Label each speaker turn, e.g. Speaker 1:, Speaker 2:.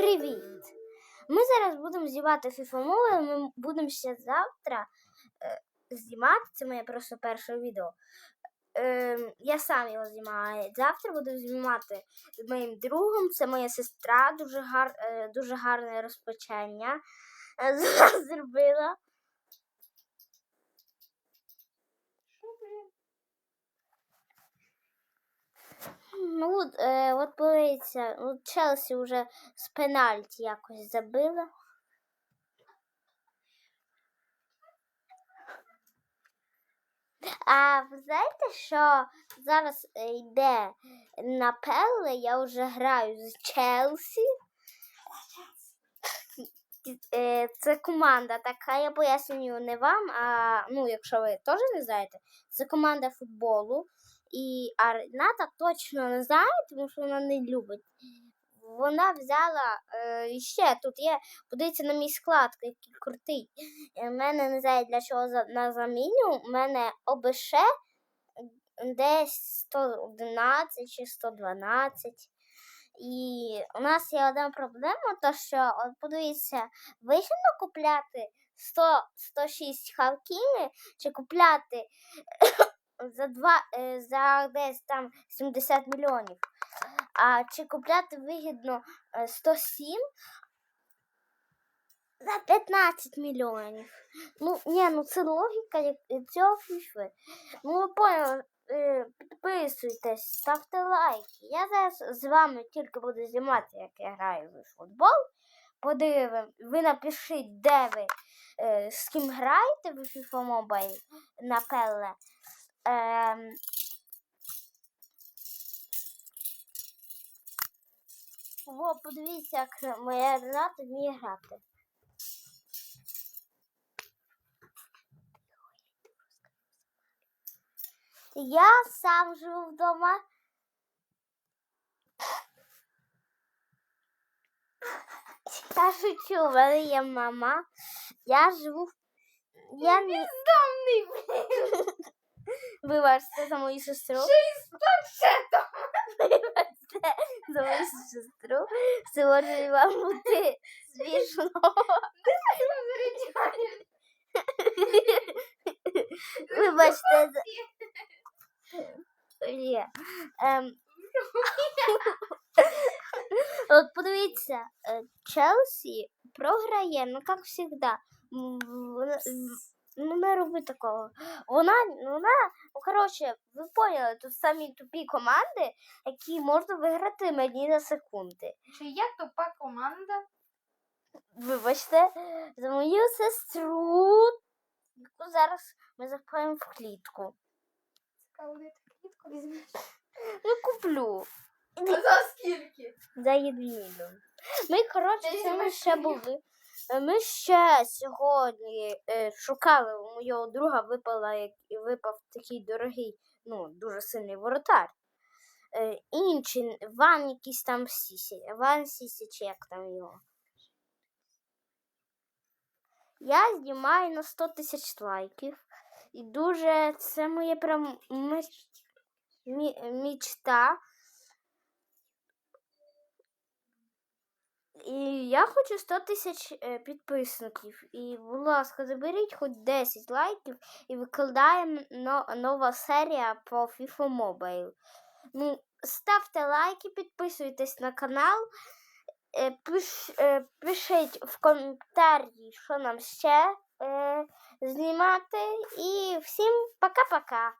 Speaker 1: Привіт! Ми зараз будемо знімати фіфомови, Ми будемо ще завтра е, знімати. Це моє просто перше відео. Е, я сам його знімаю. Завтра буду знімати з моїм другом. Це моя сестра. Дуже, гар, е, дуже гарне розпочання е, зробила. Ну, от, е, от подивіться, от Челсі вже з пенальті якось забила. А ви знаєте, що зараз йде на Пеле, я вже граю з Челсі. Е, Це команда така, я пояснюю не вам, а ну, якщо ви теж не знаєте, це команда футболу. І а Рената точно не знає, тому що вона не любить. Вона взяла е, ще тут є, подивіться на мій склад, який крутий. У мене не знаю для чого на заміню. У мене ОБШ десь 111 чи 112. І у нас є одна проблема, то що, от подивіться, вигідно купляти 100, 106 хавкіни чи купляти за два е, за десь там 70 мільйонів. А чи купляти вигідно е, 107 за 15 мільйонів. Ну, ні, ну це логіка як цього фішви. Ну, ви поняли, е, підписуйтесь, ставте лайки. Я зараз з вами тільки буду знімати, як я граю в футбол. Подивимо, ви напишіть, де ви е, з ким граєте в FIFA Mobile на Пеле. Ем, Во, подивіться, як моя Рената вміє грати. Я сам живу вдома. Я шучу, в мене є мама. Я живу. Я не... Вибачте за мою сестру. Вибачте за мою сестру. Сьогодні вам бути смішно. Вибачте за. Ні. Ем, От подивіться, е, Челсі програє, ну як завжди. Ну, не роби такого. Вона, вона, ну коротше, ви поняли, тут самі тупі команди, які можна виграти мені за секунди.
Speaker 2: Чи є тупа команда?
Speaker 1: Вибачте, за мою сестру, яку зараз ми запаємо в клітку.
Speaker 2: Цікаво, де ти клітку візьмеш?
Speaker 1: Ну, куплю.
Speaker 2: За скільки?
Speaker 1: За єдину. Ми, коротше, це ми ще були. Ми ще сьогодні е, шукали у моєго друга випала, як випав такий дорогий, ну, дуже сильний воротар. Е, інший, Ван якийсь там Сісі. Ван Сісі, чи як там його. Я знімаю на 100 тисяч лайків. І дуже це моє прям меч- І я хочу 100 тисяч е, підписників. І, будь ласка, заберіть хоч 10 лайків і викладаємо нова серія по FIFA Mobile. Ну, ставте лайки, підписуйтесь на канал, е, пиш, е, пишіть в коментарі, що нам ще знімати. І всім пока-пока.